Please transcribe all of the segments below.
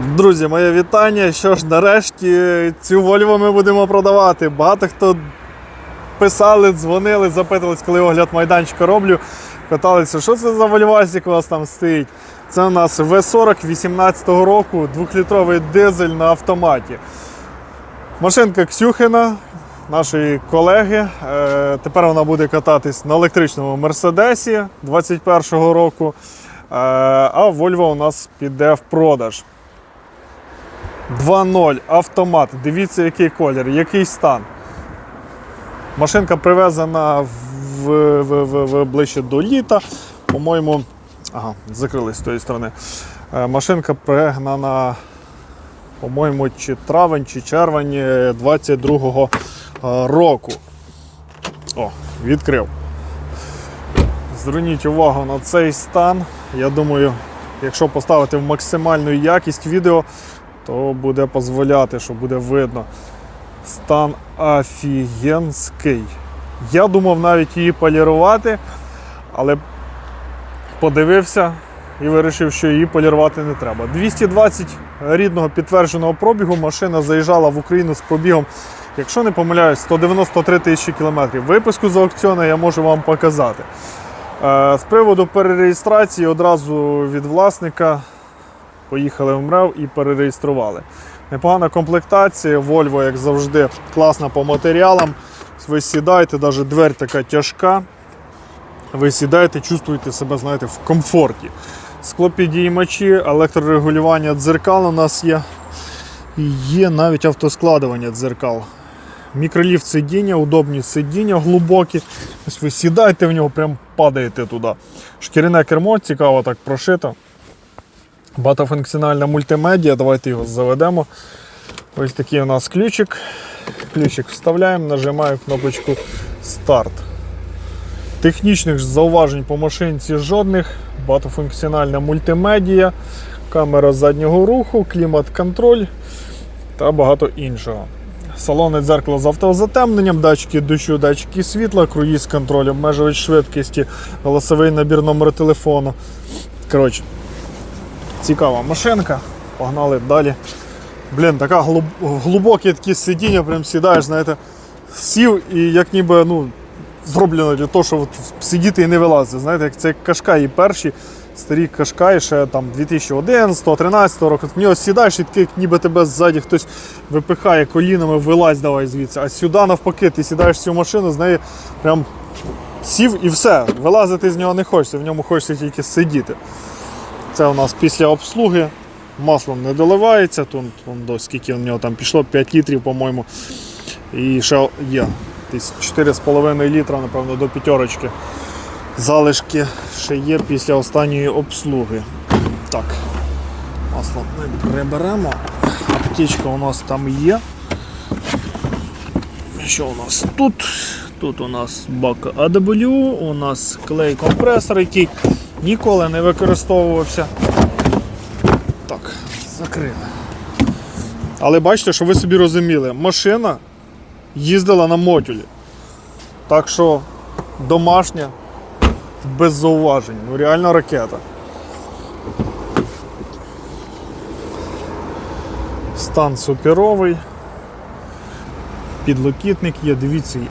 Друзі, моє вітання. Що ж, нарешті цю Volvo ми будемо продавати. Багато хто писали, дзвонили, запитувались, коли огляд майданчика роблю. Питалися, що це за вольвасик у вас там стоїть. Це у нас V40 18 року, 2-літровий дизель на автоматі. Машинка Ксюхина, нашої колеги. Е, тепер вона буде кататись на електричному Мерседесі 21-го року. Е, а Volvo у нас піде в продаж. 2.0 автомат. Дивіться, який колір, який стан. Машинка привезена в, в, в, в, ближче до літа. По-моєму, ага, закрились з тої сторони. Е, Машинка пригнана, по-моєму, чи травень, чи червень 22-го е, року. О, відкрив. Зверніть увагу на цей стан. Я думаю, якщо поставити в максимальну якість відео, то буде дозволяти, що буде видно. Стан офігенський. Я думав навіть її полірувати, але подивився і вирішив, що її полірувати не треба. 220 рідного підтвердженого пробігу машина заїжджала в Україну з пробігом, якщо не помиляюсь, 193 тисячі кілометрів. Виписку з аукціону я можу вам показати. Е, З приводу перереєстрації одразу від власника поїхали в МРЕВ і перереєстрували. Непогана комплектація, Volvo, як завжди, класна по матеріалам. Ви сідаєте, навіть дверь така тяжка. Ви сідаєте, чувствуєте себе, знаєте, в комфорті. Склопідіймачі, електрорегулювання дзеркал у нас є. І є навіть автоскладування дзеркал. Мікроліфт сидіння, удобні сидіння глибокі. Ось ви сідаєте в нього, прям падаєте туди. Шкіряне кермо, цікаво так прошито. Багатофункціональна мультимедіа, давайте його заведемо. Ось такий у нас ключик. Ключик вставляємо, нажимаємо кнопочку старт. Технічних зауважень по машинці жодних. Багатофункціональна мультимедіа, камера заднього руху, клімат-контроль та багато іншого. Салонне дзеркало з автозатемненням, датчики дощу, датчики світла, круїз контроль, обмежувач швидкості, голосовий набір номера телефону. Коротше, цікава машинка. Погнали далі. Блін, така глиб... глибокі такі сидіння, прям сідаєш, знаєте, сів і як ніби ну, зроблено для того, щоб сидіти і не вилазити. Знаєте, як це кашкаї перші, старі кашкаї ще там 2011-2013 року. В нього сідаєш і такий, ніби тебе ззаді хтось випихає колінами, вилазь давай звідси. А сюди навпаки, ти сідаєш в цю машину, з неї прям сів і все. Вилазити з нього не хочеться, в ньому хочеться тільки сидіти. Це у нас після обслуги. Маслом не доливається, тут до скільки в нього там пішло, 5 літрів, по-моєму. І ще є десь 4,5 літра, напевно, до п'ятерочки. Залишки ще є після останньої обслуги. Так, масло ми приберемо. Аптечка у нас там є. Що у нас тут? Тут у нас бак AW, у нас клей компресор, який ніколи не використовувався. Так, закрили. Але бачите, що ви собі розуміли, машина їздила на модулі. Так що домашня без зауважень. Ну реально ракета. Стан суперовий. Підлокітник є, дивіться, є.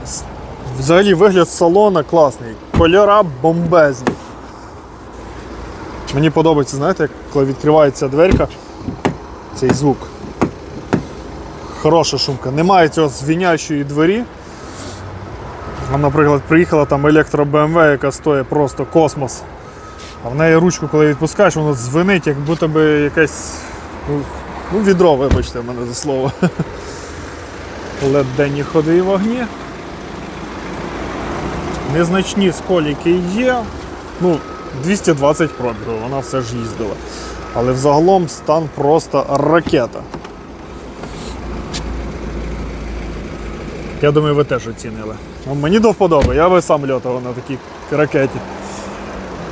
Взагалі вигляд салона класний. Кольора бомбезні. Мені подобається, знаєте, коли відкривається дверка, цей звук. Хороша шумка. Немає цього звіняючої двері. Наприклад, приїхала там електро BMW, яка стоїть просто космос. А в неї ручку, коли відпускаєш, воно дзвенить, як будто би якесь ну, ну, відро, вибачте мене за слово. led денні ходи і вогні. Незначні сколіки є. Ну, 220 пробігу, вона все ж їздила. Але взагалом стан просто ракета. Я думаю, ви теж оцінили. Ну, Мені до вподоби, я би сам льотав на такій ракеті.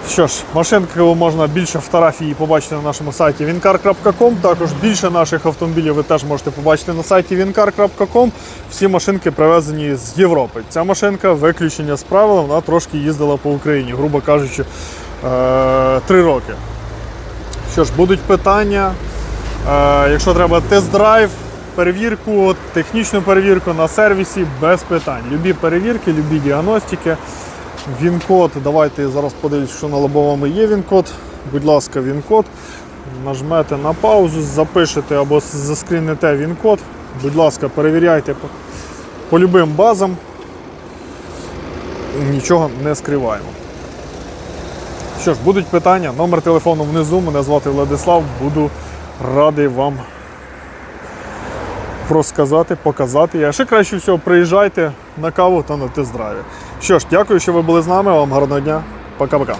Що ж, машинку можна більше фотографій побачити на нашому сайті wincar.com. Також більше наших автомобілів ви теж можете побачити на сайті wincar.com. Всі машинки привезені з Європи. Ця машинка виключення з правил, вона трошки їздила по Україні, грубо кажучи, е, три роки. Що ж, будуть питання. Е, якщо треба тест-драйв, перевірку, технічну перевірку на сервісі без питань. Любі перевірки, любі діагностики. Він-код. Давайте зараз подивлюсь, що на лобовому є він-код. Будь ласка, він-код. Нажмете на паузу, запишете або заскрінете він-код. Будь ласка, перевіряйте по, по любим базам. Нічого не скриваємо. Що ж, будуть питання, номер телефону внизу. Мене звати Владислав. Буду радий вам розказати, показати. А ще краще всього приїжджайте на каву та на тест-драйві. Що ж, дякую, що ви були з нами. Вам гарного дня. Пока-пока.